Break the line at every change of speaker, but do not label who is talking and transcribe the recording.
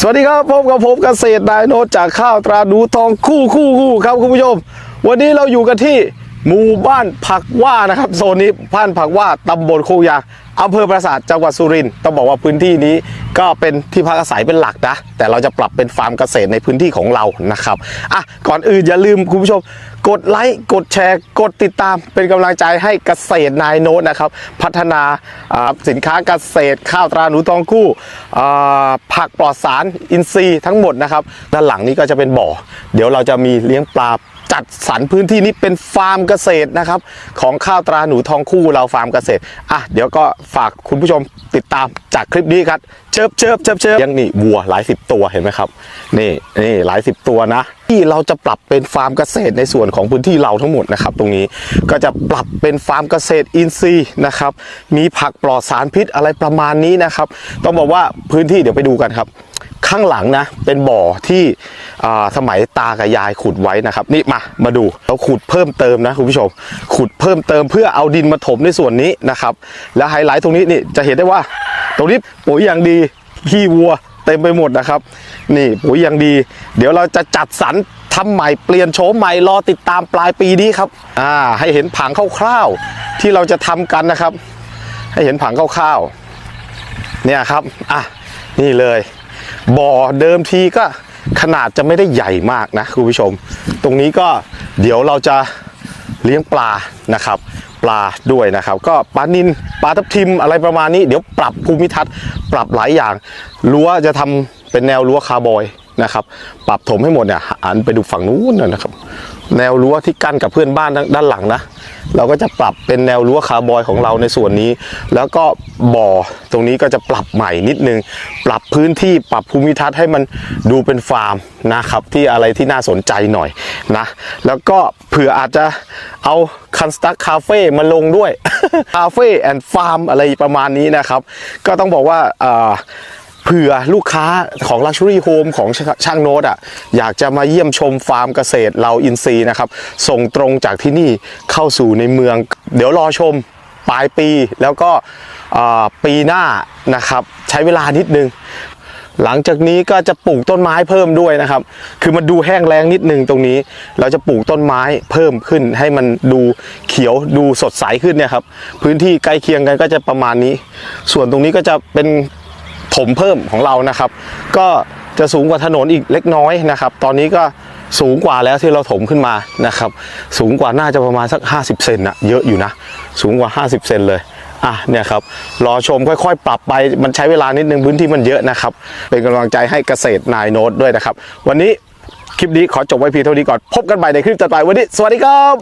สวัสดีครับพบกับผมเกษตรนายโนจากข้าวตราดูทองคู่คู่คู่ครับคุณผู้ชม วันนี้เราอยู่กันที่ หมู่บ้านผักว่านะครับโซนนี้บ้านผักว่าตำบลโคกยางอำเภอปราสาทจังหวัดสุรินทร์ต้องบอกว่าพื้นที่นี้ก็เป็นที่พักอาศัยเป็นหลักนะ แต่เราจะปรับเป็นฟาร์มเกษตรในพื้นที่ของเรานะครับอะก่อนอื่นอย่าลืมคุณผู้ชม กดไลค์กดแชร์กดติดตามเป็นกำลังใจให้เกษตรนายโนตนะครับ พัฒนาสินค้าเกษตร ข้าวตราหนูทองคู่ผักปลอดสารอินทรีย์ทั้งหมดนะครับ ด้านหลังนี้ก็จะเป็นบ่อ เดี๋ยวเราจะมีเลี้ยงปลา จัดสรรพื้นที่นี้เป็นฟาร์มเกษตรนะครับ ของข้าวตราหนูทองคู่เราฟาร์มเกษตรอะเดี๋ยวก็ฝากคุณผู้ชมติดตามจากคลิปนี้ครับเชิบเชิบเชิบเชิบยังนี่วัวหลายสิบตัวเห็นไหมครับ นี่นี่หลายสิบตัวนะที่เราจะปรับเป็นฟาร์มเกษตรในส่วนของพื้นที่เราทั้งหมดนะครับ ตรงนี้ก็จะปรับเป็นฟาร์มเกษตรอินทรีย์นะครับ มีผักปลอดสารพิษอะไรประมาณนี้นะครับ ต้องบอกว่าพื้นที่เดี๋ยวไปดูกันครับ ข้างหลังนะเป็นบ่อที่สมัยตากับยายขุดไว้นะครับ นี่มามาดูเราขุดเพิ่มเติมนะคุณผู้ชม ขุดเพิ่มเติมเพื่อเอาดินมาถมในส่วนนี้นะครับ แล้วไฮไลท์ตรงนี้นี่จะเห็นได้ว่า ตรงนี้ปุ๋ยอย่างดีขี้วัว เต็มไปหมดนะครับ นี่ปุ๋ยอย่างดี เดี๋ยวเราจะจัดสรรทำใหม่เปลี่ยนโฉมใหม่รอติดตามปลายปีนี้ครับอ่าให้เห็นผังคร่าวๆที่เราจะทำกันนะครับ ให้เห็นผังคร่าวๆเนี่ยครับอะนี่เลย บ่อเดิมทีก็ขนาดจะไม่ได้ใหญ่มากนะคุณผู้ชม ตรงนี้ก็เดี๋ยวเราจะเลี้ยงปลานะครับ ปลาด้วยนะครับ ก็ปลานิน ปลาทับทิมอะไรประมาณนี้ เดี๋ยวปรับภูมิทัศน์ ปรับหลายอย่างรั้วจะทำเป็นแนวรั้วคาร์บอย นะครับ ปรับถมให้หมดเนี่ยหันไปดูฝั่งนู้นนะนะครับ แนวรั้วที่กั้นกับเพื่อนบ้านด้านหลังนะ เราก็จะปรับเป็นแนวรั้วคาร์บอยของเราในส่วนนี้ แล้วก็บ่อตรงนี้ก็จะปรับใหม่นิดนึง ปรับพื้นที่ปรับภูมิทัศน์ให้มันดูเป็นฟาร์มนะครับ ที่อะไรที่น่าสนใจหน่อยนะ แล้วก็เผื่ออาจจะเอาคันสตักคาเฟ่มาลงด้วยคาเฟ่แอนด์ฟาร์มอะไรประมาณนี้นะครับ ก็ต้องบอกว่า เผื่อลูกค้าของ Luxury Home ของช่างโน้ตอะอยากจะมาเยี่ยมชมฟาร์มเกษตรเราอินซีนะครับ ส่งตรงจากที่นี่เข้าสู่ในเมือง เดี๋ยวรอชมปลายปีแล้วก็ปีหน้านะครับ ใช้เวลานิดนึง หลังจากนี้ก็จะปลูกต้นไม้เพิ่มด้วยนะครับ คือมันดูแห้งแล้งนิดนึงตรงนี้ เราจะปลูกต้นไม้เพิ่มขึ้น ให้มันดูเขียวดูสดใสขึ้นเนี่ยครับ พื้นที่ใกล้เคียงกันก็จะประมาณนี้ ส่วนตรงนี้ก็จะเป็น ถมเพิ่มของเรานะครับ ก็จะสูงกว่าถนนอีกเล็กน้อยนะครับ ตอนนี้ก็สูงกว่าแล้วที่เราถมขึ้นมานะครับ สูงกว่าน่าจะประมาณสัก 50 เซนนะเยอะอยู่นะ สูงกว่า 50 เซนเลยอะเนี่ยครับรอชมค่อยๆ ปรับไปมันใช้เวลานิดนึงพื้นที่มันเยอะนะครับ เป็นกำลังใจให้เกษตรนายโน้ตด้วยนะครับ วันนี้คลิปนี้ขอจบไว้เพียงเท่านี้ก่อน พบกันใหม่ในคลิปต่อไปวันนี้ สวัสดีครับ